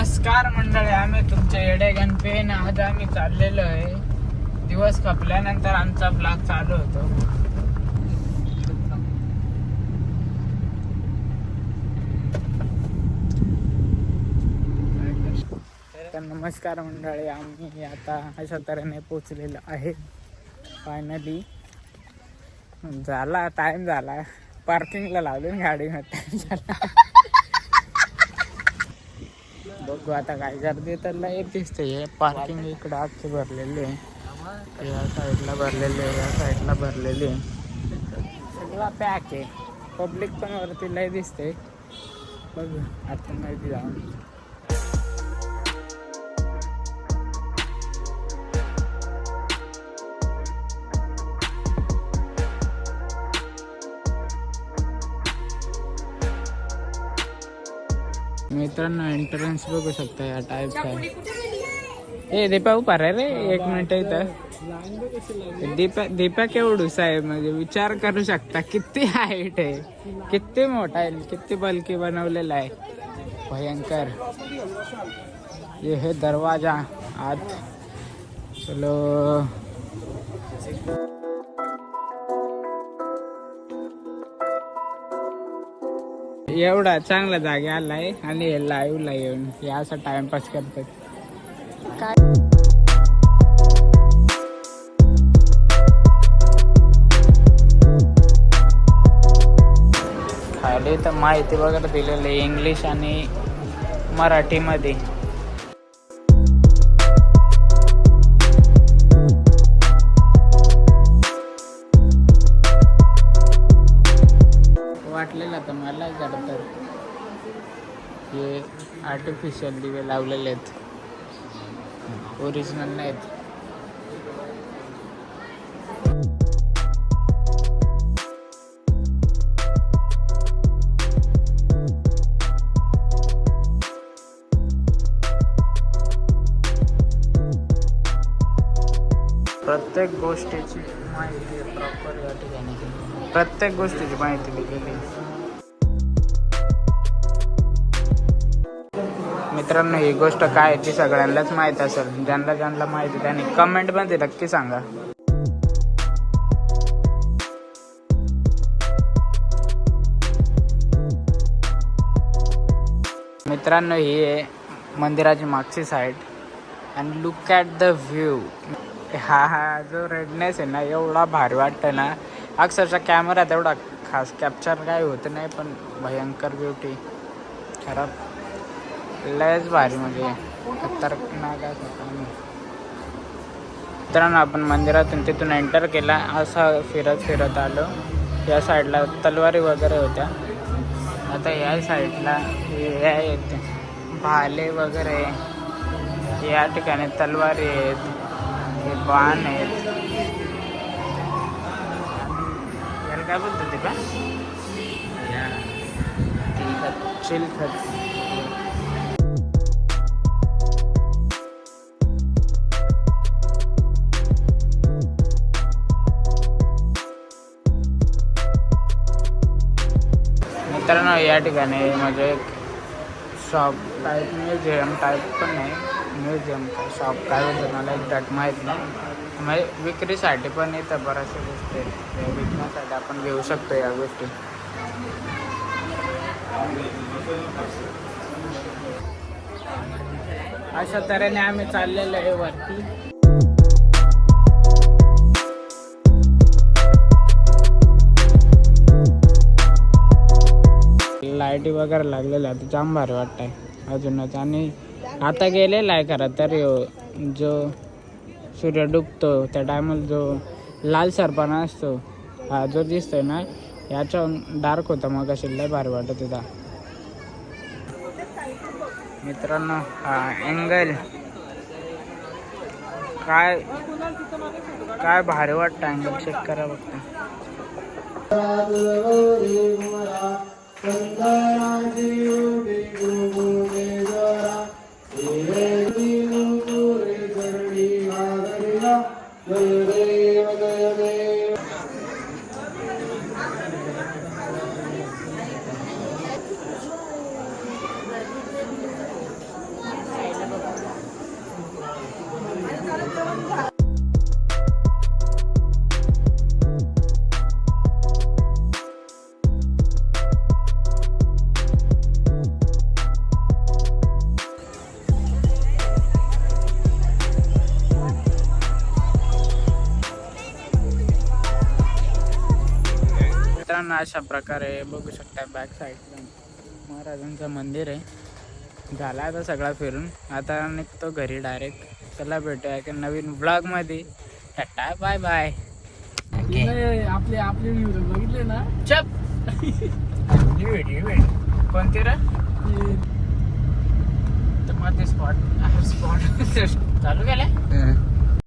नमस्कार मंडळी आम्ही तुमच्या येडे गणपेन आज आम्ही चाललेलो आहे. दिवस खपल्यानंतर आमचा ब्लॉग चालू होतो. तर नमस्कार मंडळी आम्ही आता अशा तऱ्हेने पोचलेलो आहे. फायनली झाला टाइम झाला. पार्किंगला लावली गाडी टाईम झाला. बघू आता काय गर्दी तर लय दिसते. हे पार्किंग इकडं अख्खे भरलेले आहे. या साईडला भरलेले आहे, या साईडला भरलेले आहे. सगळा पॅक आहे. पब्लिक पण वरती लय दिसते. बघ आता माहिती जाऊन. मित्रांनो एंट्रन्स बघू शकता या टाईप आहे ए दीपा उभा रे रे एक मिनिट इथं. दीपा दीपा केवढूस आहे म्हणजे विचार करू शकता किती हाईट आहे. किती मोठा आहे किती बल्की बनवलेला आहे. भयंकर. ये है दरवाजा आत. चलो. एवढा चांगला जागे आलाय आणि लाईव्ह येऊन हे असं टाइमपास करतात. काय खाली तर माहिती वगैरे दिलेली आहे इंग्लिश आणि मराठीमध्ये. आर्टिफिशियल दिवे लावलेले आहेत. ओरिजिनल नाहीत. प्रत्येक गोष्टीची माहिती प्रॉपर या ठिकाणी. प्रत्येक गोष्टीची माहिती दिलेली मित्रांनो ही गोष्ट काय आहे ती सगळ्यांनाच माहीत असेल. ज्यांना ज्यांना माहिती त्यांनी कमेंटमध्ये नक्की सांगा. मित्रांनो ही आहे मंदिराची मागची साईड आणि लुक ॲट द व्ह्यू हा हा जो रेडनेस आहे ना एवढा भारी वाटतं ना. अक्षरशः कॅमेरा एवढा खास कॅप्चर काय होत नाही पण भयंकर ब्युटी खराब. लयच भारी म्हणजे. खतरनाक मित्रांनो आपण मंदिरातून तिथून एंटर केला. असं फिरत फिरत आलो. या साईडला तलवारी वगैरे होत्या. आता या साईडला हे आहेत. भाले वगैरे. या ठिकाणी तलवारी आहेत. हे बाण आहेत. याला काय बोलतो ते का चिलखत. मित्रांनो या ठिकाणी म्हणजे शॉप टाईप म्युझियम टाईप पण नाही म्युझियम शॉप काय होतं मला एक्झॅक्ट माहीत नाही. म्हणजे विक्रीसाठी पण येतं बऱ्याचशा गोष्टी आहेत. म्हणजे विकण्यासाठी आपण घेऊ शकतो या गोष्टी. अशा तऱ्हेने आम्ही चाललेलो आहे वरती. लाईटी वगैरे लागलेला आहे तर जाम भारी वाटतंय. अजूनच आणि आता गेलेला आहे खरं तर जो सूर्य डुबतो त्या टायमाला जो लाल सरपणा असतो हा जो दिसतोय ना याच्या डार्क होता मग अशी लय भारी वाटत होता. मित्रांनो हा अँगल काय काय भारी वाटतं अँगल चेक करा बघता. Sandarajiyo Bigu मित्रांनो अशा प्रकारे बघू शकता बॅक साईडला महाराजांचं मंदिर आहे. झाला आता सगळा फिरून. आता निघतो घरी डायरेक्ट चला भेटूया एका नवीन ब्लॉगमध्ये. टाटा बाय बाय आपले आपले बघितले ना? चप. कोणती रे? मध्ये स्पॉट स्पॉट चालू केलं